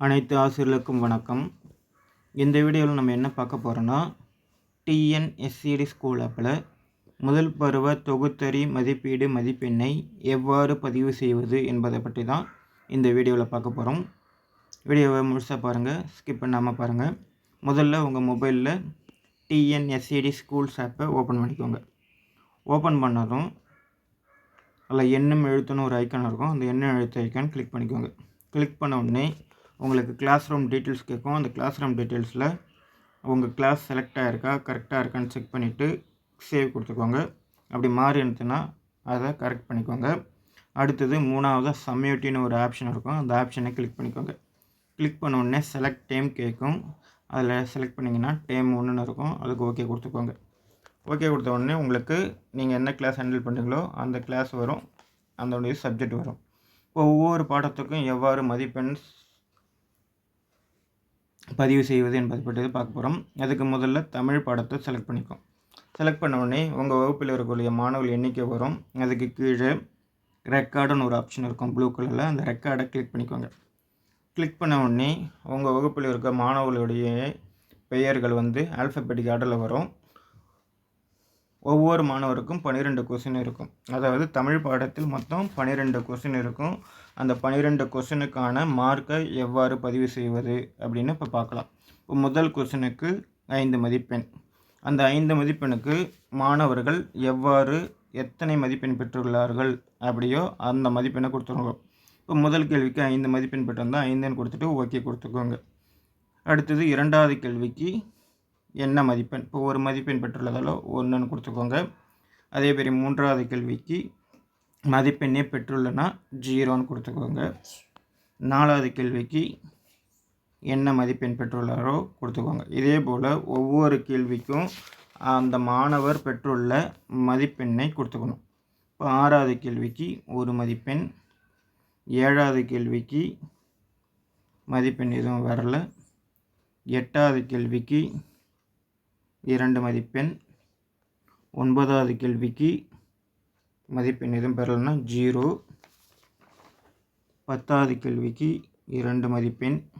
அனைத்து ஆசிரியர்களுக்கும் வணக்கம். இந்த வீடியோவில் நம்ம என்ன பார்க்க போகிறோன்னா டிஎன்எஸ்சிடி ஸ்கூல் ஆப்பில் முதல் பருவ தொகுத்தறி மதிப்பீடு மதிப்பெண்ணை எவ்வாறு பதிவு செய்வது என்பதை பற்றி தான் இந்த வீடியோவில் பார்க்க போகிறோம் வீடியோவை முழுசாக பாருங்கள் ஸ்கிப் பண்ணாமல் பாருங்கள் முதல்ல உங்கள் மொபைலில் டிஎன்எஸ்சிடி ஸ்கூல்ஸ் ஆப்பை ஓப்பன் பண்ணிக்கோங்க. ஓப்பன் பண்ணதும் அதில் எண்ணும் எழுத்துன்னு ஒரு ஐக்கான் இருக்கும். அந்த எண்ணும் எழுத்து ஐக்கான் கிளிக் பண்ணிக்கோங்க. கிளிக் பண்ண உடனே உங்களுக்கு கிளாஸ் ரூம் டீட்டெயில்ஸ் கேட்கும். அந்த கிளாஸ் ரூம் டீட்டெயில்ஸில் உங்கள் கிளாஸ் செலக்ட் ஆகிருக்கா கரெக்டாக இருக்கான்னு செக் பண்ணிவிட்டு சேவ் கொடுத்துக்கோங்க. அப்படி மாறி இருந்துச்சுன்னா அதை கரெக்ட் பண்ணிக்கோங்க. அடுத்தது மூணாவதாக சம்யூட்டின்னு ஒரு ஆப்ஷன் இருக்கும். அந்த ஆப்ஷனை கிளிக் பண்ணிக்கோங்க. கிளிக் பண்ண உடனே செலக்ட் டைம் கேட்கும். அதில் செலக்ட் பண்ணிங்கன்னா டைம் ஒன்றுன்னு இருக்கும். அதுக்கு ஓகே கொடுத்துக்கோங்க. ஓகே கொடுத்த உடனே உங்களுக்கு நீங்கள் என்ன கிளாஸ் ஹேண்டில் பண்ணுறீங்களோ அந்த கிளாஸ் வரும். அதனுடைய சப்ஜெக்ட் வரும். இப்போ ஒவ்வொரு பாடத்துக்கும் எவ்வாறு மதிப்பெண் பதிவு செய்வது என்பது பற்றி பார்க்க போகிறோம் அதுக்கு முதல்ல தமிழ் பாடத்தை செலக்ட் பண்ணிக்கும் செலக்ட் பண்ண உடனே உங்கள் வகுப்பில் இருக்கக்கூடிய மாணவர்கள் எண்ணிக்கை வரும். அதுக்கு கீழே ரெக்கார்டுன்னு ஒரு ஆப்ஷன் இருக்கும். ப்ளூ கலரில் அந்த ரெக்கார்டை கிளிக் பண்ணிக்கோங்க. கிளிக் பண்ண உடனே உங்கள் வகுப்பில் இருக்க மாணவர்களுடைய பெயர்கள் வந்து ஆல்ஃபபெட்டிக் ஆர்டரில் வரும். ஒவ்வொரு மாணவருக்கும் பன்னிரெண்டு கொஸ்டின் இருக்கும். அதாவது தமிழ் பாடத்தில் மொத்தம் பன்னிரெண்டு கொஸ்டின் இருக்கும். அந்த பன்னிரெண்டு கொஸ்டினுக்கான மார்க்கை எவ்வாறு பதிவு செய்வது அப்படின்னு இப்போ பார்க்கலாம். இப்போ முதல் கொஸ்டினுக்கு ஐந்து மதிப்பெண். அந்த ஐந்து மதிப்பெண்ணுக்கு மாணவர்கள் எவ்வாறு எத்தனை மதிப்பெண் பெற்றுள்ளார்கள் அப்படியோ அந்த மதிப்பெண்ணை கொடுத்துருவோம் இப்போ முதல் கேள்விக்கு ஐந்து மதிப்பெண் பெற்றிருந்தால் ஐந்துன்னு கொடுத்துட்டு ஓகே கொடுத்துக்கோங்க. அடுத்தது இரண்டாவது கேள்விக்கு என்ன மதிப்பெண்? இப்போ ஒரு மதிப்பெண் பெற்றுள்ளதாலோ ஒன்றுன்னு கொடுத்துக்கோங்க. அதே மாதிரி மூன்றாவது கேள்விக்கு மதிப்பெண்ணே பெற்றுள்ளனா? ஜீரோன்னு கொடுத்துக்கோங்க. நாலாவது கேள்விக்கு என்ன மதிப்பெண் பெற்றுள்ளாரோ கொடுத்துக்கோங்க. இதே போல் ஒவ்வொரு கேள்விக்கும் அந்த மாணவர் பெற்றுள்ள மதிப்பெண்ணை கொடுத்துக்கணும். இப்போ ஆறாவது கேள்விக்கு ஒரு மதிப்பெண் ஏழாவது கேள்விக்கு மதிப்பெண் எதுவும் வரல. எட்டாவது கேள்விக்கு இரண்டு மதிப்பெண் ஒன்பதாவது கேள்விக்கு மதிப்பெண் எதுவும் பெறலைன்னா ஜீரோ. பத்தாவது கேள்விக்கு இரண்டு மதிப்பெண்.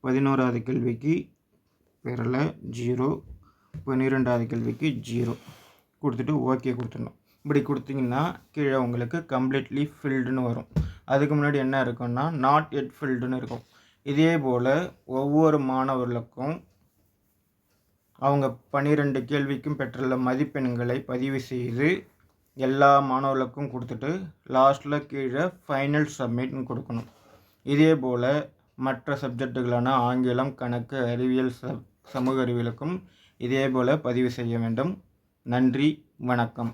பதினோராவது கேள்விக்கு பெறலை ஜீரோ. பன்னிரெண்டாவது கேள்விக்கு ஜீரோ. கொடுத்துட்டு ஓகே கொடுத்துடணும். இப்படி கொடுத்தீங்கன்னா கீழே உங்களுக்கு கம்ப்ளீட்லி ஃபில்டுன்னு வரும். அதுக்கு முன்னாடி என்ன இருக்குன்னா நாட் எட் ஃபில்டுன்னு இருக்கும். இதே போல் ஒவ்வொரு மாணவர்களுக்கும் அவங்க பன்னிரெண்டு கேள்விக்கும் பெற்றுள்ள மதிப்பெண்களை பதிவு செய்து எல்லா மாணவர்களுக்கும் கொடுத்துட்டு லாஸ்ட்டில் கீழே ஃபைனல் சப்மிட்னு கொடுக்கணும். இதே போல் மற்ற சப்ஜெக்டுகளான ஆங்கிலம் கணக்கு அறிவியல் ச சமூக அறிவியலுக்கும் இதே போல் பதிவு செய்ய வேண்டும். நன்றி வணக்கம்.